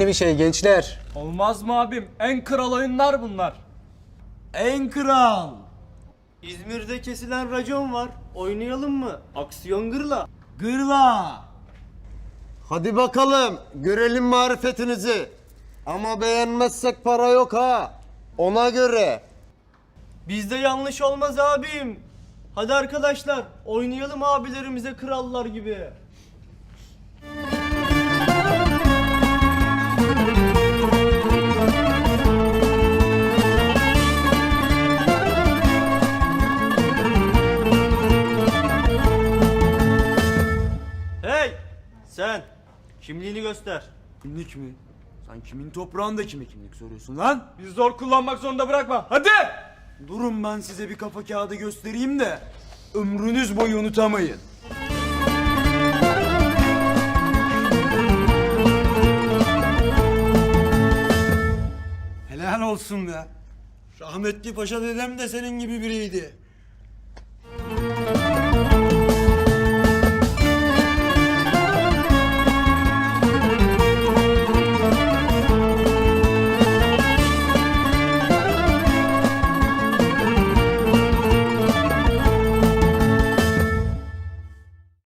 bir şey gençler. Olmaz mı abim? En kral oyunlar bunlar. En kral. İzmir'de kesilen racon var. Oynayalım mı? Aksiyon gırla. Gırla. Hadi bakalım görelim marifetinizi. Ama beğenmezsek para yok ha. Ona göre. Bizde yanlış olmaz abim. Hadi arkadaşlar oynayalım abilerimize krallar gibi. Sen kimliğini göster. Kimlik mi? Sen kimin toprağında kime kimlik soruyorsun lan? Biz zor kullanmak zorunda bırakma. Hadi! Durun ben size bir kafa kağıdı göstereyim de ömrünüz boyu unutamayın. Helal olsun be. Rahmetli Paşa dedem de senin gibi biriydi.